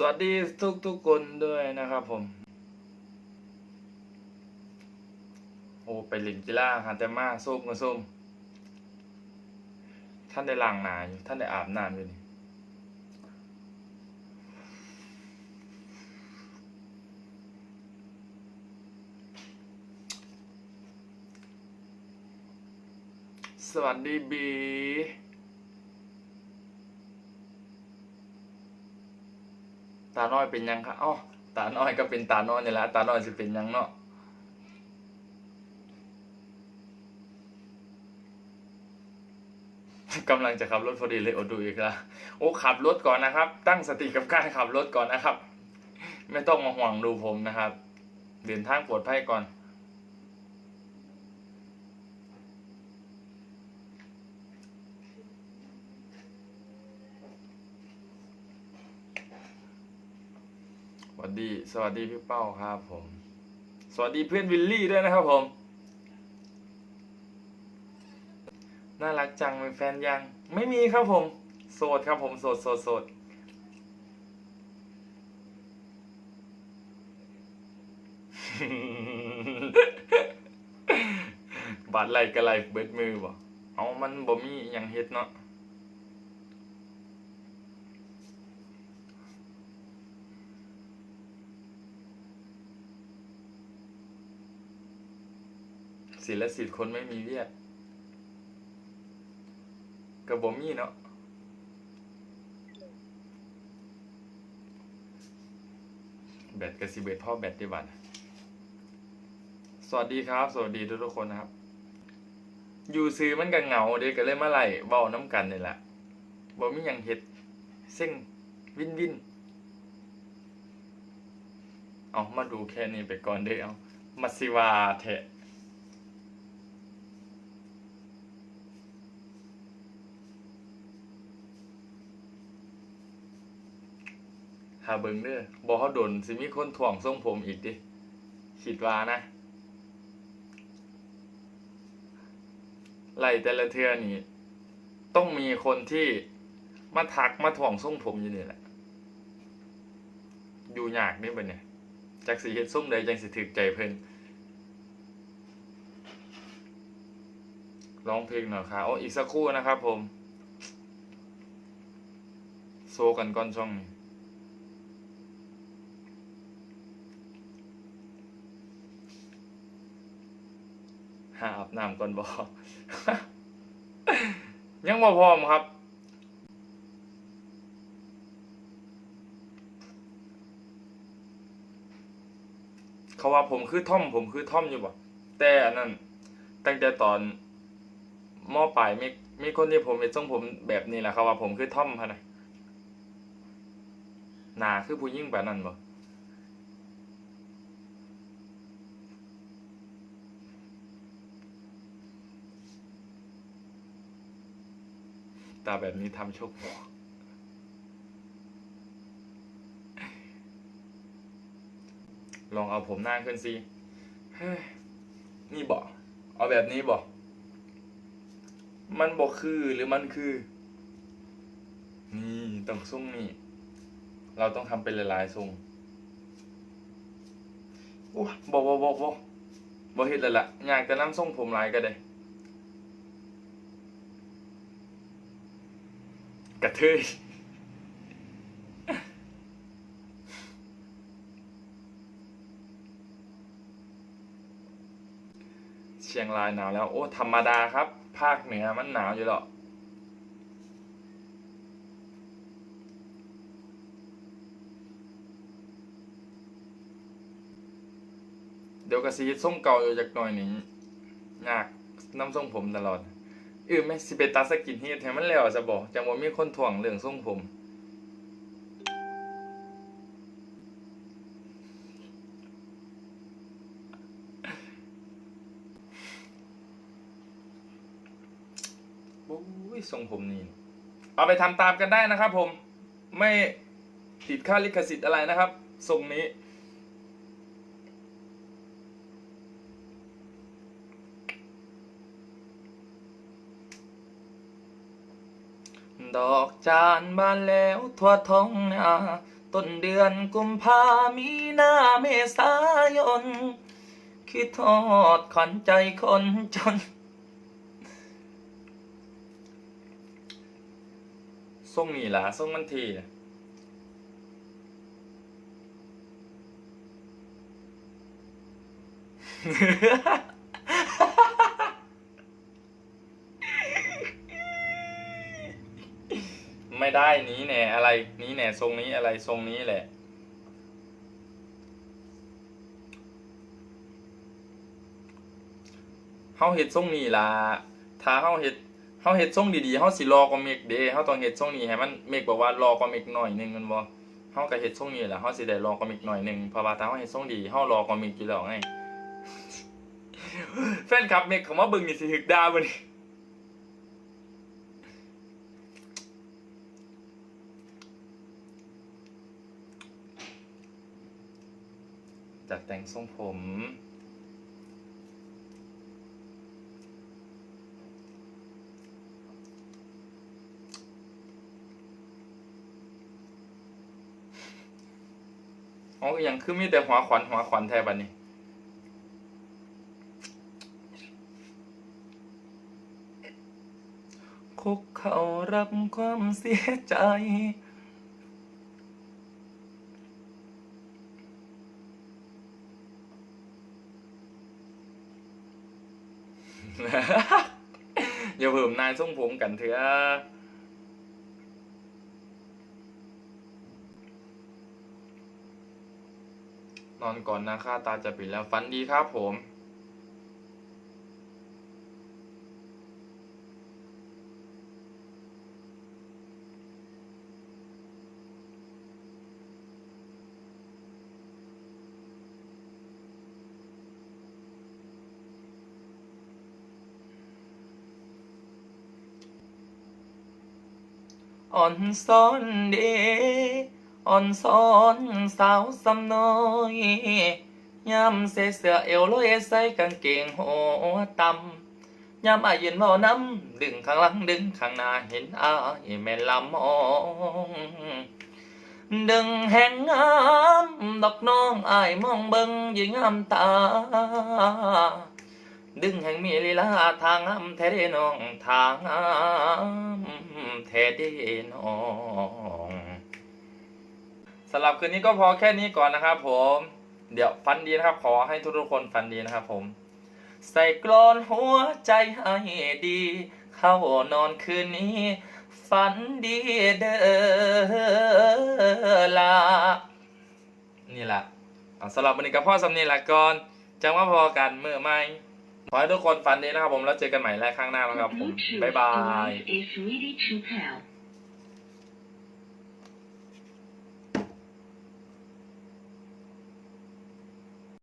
สวัสดีทุกทุกๆคนด้วยนะครับผม โอ้ไปเลินกีฬาฮะแต่มาส้มกับส้มท่านได้ล้างหนาอยู่ท่านได้อาบน้ำอยู่นี่สวัสดีบี ตาน้อยเป็นยังคะอ๋อตาน้อยก็เป็นตาน้อยนี่แหละตาน้อยจะเป็นยังเนาะกำลังจะขับรถพอดีเลยอดดูอีกแล้วโอ้ขับรถก่อนนะครับ ตั้งสติกับการขับรถก่อนนะครับ ไม่ต้องมาห่วงดูผมนะครับ เดินทางปลอดภัยก่อน วัสดี สวัสดีพี่เป้าครับผม สวัสดีเพื่อนวิลลี่ด้วยนะครับผม น่ารักจังเป็นแฟนยัง ไม่มีครับผม โสดครับผมโสดโสดโสดบาดไหลกระไหลเบิดมือบ่เอามันบ่มีหยังเฮ็ดเนาะ ศิลสิทธิ์คนไม่มีเวียกกระบมีเนาะแบตกระสิเบิดพ่อแบตดีบัตสวัสดีครับ สวัสดีทุกทุกคนนะครับ อยู่ซื้อมันก็เหงาเด็กก็เลยมาไล่เบาน้ำกันนี่แหละบ่มีหยังเฮ็ดเซ็งวินวินเอามาดูแค่นี้ไปก่อนเด้อเอามาสิวาแทะ หาเบิ่งเด้อบ่เขาโดนสิมีคนถ่วงทรงผมอีกดิคิดว่านะไหลแต่ละเทือนี่ต้องมีคนที่มาทักมาถ่วงทรงผมอยู่นี่แหละ อยู่ยากนี่บัดเนี่ยจักสิเฮ็ดทรงใดจังสิถึกใจเพิ่นร้องเพลงหน่อยค่ะโอ้อีกสักครู่นะครับผม โซกันก่อนช่องนี้ หาอาบน้ำก่อนบอยังบ่พร้อมครับ เขาว่าผมคือท่อม ผมคือท่อมอยู่บ่แต่อันนั้น ตั้งแต่ตอนมอปลายมีมีคนที่ผมเห็นทรงผมแบบนี้แหละเขาว่าผมคือท่อมพะนะหนาคือผู้ยิ่งแบบนั้นบ่ ตาแบบนี้ทำโชคลองเอาผมหน้าขึ้นสินี่บอก เอาแบบนี้บอก มันบอกคือหรือมันคือ นี่ต้องทรงนี่ เราต้องทำเป็นหลายๆทรงโอ้บอกบอกบอกบอกบอกเห็นเลยล่ะอยากจะนั่งทรงผมหลายก็ได้ กระเทยเชียงรายหนาวแล้ว โอ้ธรรมดาครับ ภาคเหนือมันหนาวอยู่แล้วเดี๋ยวกระสีส่งเก่าอยู่จากหน่อยนี้ยากน้ำทรงผมตลอด เออแม่สิไปตัดสกินเฮดให้มันแล้วจะบอกจังว่ามีคนถ่วงเรื่องทรงผม โอ้ยทรงผมนี่ เอาไปทำตามกันได้นะครับผม ไม่ติดค่าลิขสิทธิ์อะไรนะครับ ทรงนี้ ดอกจานบานแล้วทั่วท้องนาต้นเดือนกุมภามีนาเมษายน คิดทอดขวัญใจคนจน ส่งนี่ล่ะส่งมันทีน่ะ ไม่ได้นี้แหน่อะไรนี้แหน่ทรงนี้อะไรทรงนี้แหละเฮาเฮ็ดทรงนี้ล่ะถ้าเฮาเฮ็ดเฮาเฮ็ดทรงดีๆเฮาสิรอกว่าเมกเด้เฮาต้องเฮ็ดทรงนี้ให้มันเมกบอกว่ารอกว่าเมกหน่อยนึงแมันบ่เฮาก็เฮ็ดทรงนี้แหละเฮาสิได้รอกว่าเมกหน่อยนึงเพราะว่าถ้าเฮาเฮ็ดทรงดีเฮารอกว่าเมกอยู่แล้วไงแฟนคลับเมกเขามาเบิ่งนี่สิฮึกดาบ่นี่ จัดแต่งทรงผม อ๋อยังคือมีแต่หัวขวัญหัวขวัญแทบันนี้คุกเขารับความเสียใจ อย่าเพิ่มนายทรงผมกันเถอะนอนก่อนนะคะ ตาจะปิดแล้วฝันดีครับผม อ่อนซ้อนเดอ่อนซ้อนสาวสำน้อยยามเสเสือเอวลอยใส่กางเกงหัวต่ำยามอายยืนเมาน้ำดึงข้างหลังดึงข้างหน้าเห็นอายแม่ลำมองดึงแห่งงามดอกน้องอายมองเบิ่งยิ่งงามตา ดึงแห่งมีลีลาทางงามแท้เดน้องทางงามแท้เดน้องสำหรับคืนนี้ก็พอแค่นี้ก่อนนะครับผม เดี๋ยวฝันดีนะครับ ขอให้ทุกๆคนฝันดีนะครับผม ใส่กลอนหัวใจให้ดี เข้านอนคืนนี้ ฝันดีเด้อลานี่แหละสำหรับวันนี้กับพ่อสำนีละก่อนจังว่าพอกันเมื่อไม่ ขอให้ทุกคนฝันดีนะครับผมแล้วเจอกันใหม่แรกข้างหน้านะครับผมบ๊ายบาย